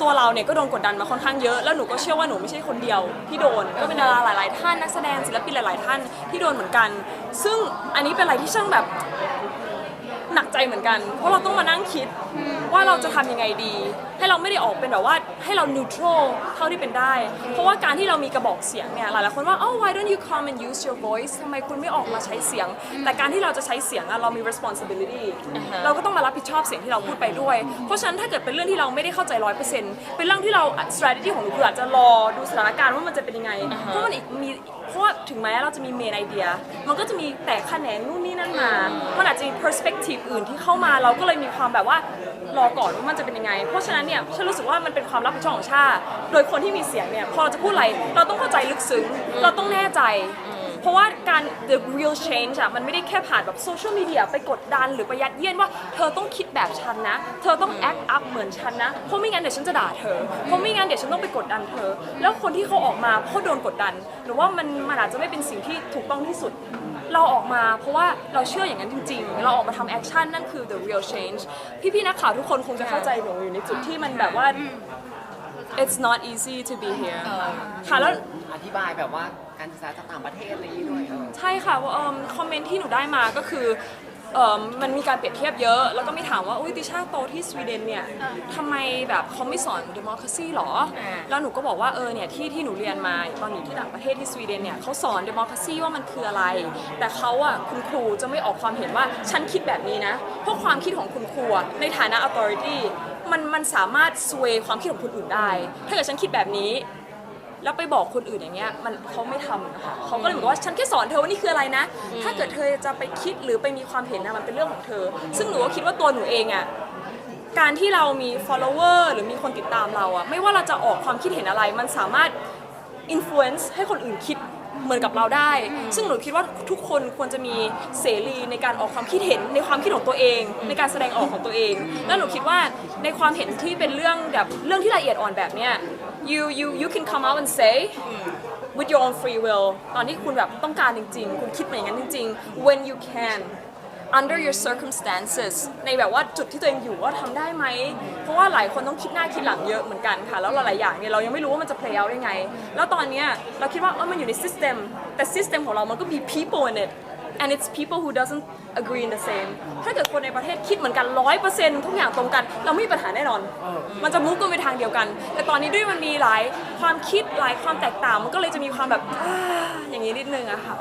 ตัวเราเนี่ยก็โดนกดดันมาค่อนข้างเยอะแล้วหนูก็เชื่อว่าหนูไม่ใช่คนเดียวที่โดนก็เป็นดาราหลาย ๆ ท่านนักแสดงศิลปินหลาย ๆ ท่านที่โดนเหมือนกัน ซึ่งอันนี้เป็นอะไรที่ช่างแบบ หนักใจเหมือนกัน เพราะเราต้องมานั่งคิดว่าเราจะทำยังไงดี ให้เราไม่ได้ออกเป็นแบบว่าให้เรา neutral เท่าที่เป็นได้ เพราะว่าการที่เรามีกระบอกเสียงเนี่ยหลายๆคนว่า oh why don't you come and use your voice ทำไมคุณไม่ออกมาใช้เสียง แต่การที่เราจะใช้เสียงอะเรามี responsibility เราก็ต้องมารับผิดชอบเสียงที่เราพูดไปด้วย เพราะฉะนั้นถ้าเกิดเป็นเรื่องที่เราไม่ได้เข้าใจร้อยเปอร์เซ็นต์เป็นเรื่องที่เรา strategy ของหนูคืออาจจะรอดูสถานการณ์ว่ามันจะเป็นยังไงเพราะมันอีกมี เพราะว่าถึงแม้เราจะมีเมนไอเดีย มันก็จะมีแตกแขนงนู่นนี่นั่นมา มันอาจจะมี perspective อื่นที่เข้ามาเราก็เลยมีความแบบว่ารอก่อนว่ามันจะเป็นยังไง เพราะฉะนั้นเนี่ยฉันรู้สึกว่ามันเป็นความรับผิดชอบของชาติ โดยคนที่มีเสียงเนี่ยพอเราจะพูดอะไรเราต้องเข้าใจลึกซึ้งเราต้องแน่ใจ เพราะว่าการ the real change อะมันไม่ได้แค่ผ่านแบบโซเชียลมีเดียไปกดดันหรือไปยัดเยียดว่าเธอต้องคิดแบบฉันนะ เธอต้อง act up เหมือนฉันนะ เพราะไม่งั้นเดี๋ยวฉันจะด่าเธอ เพราะไม่งั้นเดี๋ยวฉันต้องไปกดดันเธอ แล้วคนที่เขาออกมาเพราะโดนกดดัน หรือว่ามันมันอาจจะไม่เป็นสิ่งที่ถูกต้องที่สุด เราออกมาเพราะว่าเราเชื่ออย่างนั้นจริง ๆ เราออกมาทำแอคชั่นนั่นคือ the real change พี่ๆนักข่าวทุกคนคงจะเข้าใจหนูอยู่ในจุดที่มันแบบว่า it's not easy to be here ค่ะแล้ว อธิบายแบบว่า การศึกษาจากต่างประเทศอะไรอย่างนี้ด้วยเออใช่ค่ะว่าเอิ่มคอมเมนต์ที่หนูได้มาก็คือเอิ่มมันมีการเปรียบเทียบเยอะ แล้วก็มีถามว่า อุ้ยติชาโตที่สวีเดนเนี่ยทำไมแบบเขาไม่สอน democracy หรอ แล้วหนูก็บอกว่าเออเนี่ยที่ที่หนูเรียนมาตอนอยู่ที่ต่างประเทศที่สวีเดนเนี่ยเขาสอน democracy ว่ามันคืออะไร แต่เขาอะคุณครูจะไม่ออกความเห็นว่าฉันคิดแบบนี้นะ เพราะความคิดของคุณครูอะในฐานะ authority มันมันสามารถ sway ความคิดของคนอื่นได้ ถ้าเกิดฉันคิดแบบนี้ แล้วไปบอกคนอื่นอย่างเงี้ยมันเขาไม่ทำนะคะเขาก็เลยบอกว่าฉันแค่สอนเธอว่านี่คืออะไรนะ ถ้าเกิดเธอจะไปคิดหรือไปมีความเห็นนะมันเป็นเรื่องของเธอ ซึ่งหนูก็คิดว่าตัวหนูเองอะการที่เรามี follower หรือมีคนติดตามเราอะไม่ว่าเราจะออกความคิดเห็นอะไร มันสามารถ influence ให้คนอื่นคิดเหมือนกับเราได้ ซึ่งหนูคิดว่าทุกคนควรจะมีเสรีในการออกความคิดเห็นในความคิดของตัวเอง ในการแสดงออกของตัวเอง แล้วหนูคิดว่าในความเห็นที่เป็นเรื่องแบบเรื่องที่ละเอียดอ่อนแบบเนี้ย you you you can come out and say with your own free will ตอนที่คุณแบบต้องการจริง ๆ คุณคิดมาอย่างนั้นจริง ๆ when you can under your circumstances ในแบบว่าจุดที่ตัวเองอยู่ว่าทำได้ไหม เพราะว่าหลายคนต้องคิดหน้าคิดหลังเยอะเหมือนกันค่ะ แล้วหลายๆอย่างเนี่ยเรายังไม่รู้ว่ามันจะ play out ยังไง แล้วตอนเนี้ยเราคิดว่าเออมันอยู่ใน system แต่ system ของเรามันก็มี people in it and it's people who doesn't agree in the same ถ้าเกิดคนในประเทศคิดเหมือนกันร้อยเปอร์เซ็นต์ทุกอย่างตรงกัน เราไม่มีปัญหาแน่นอน มันจะมุ่งกันไปทางเดียวกัน แต่ตอนนี้ด้วยมันมีหลายความคิดหลายความแตกต่าง มันก็เลยจะมีความแบบอ่าอย่างนี้นิดนึงอะค่ะ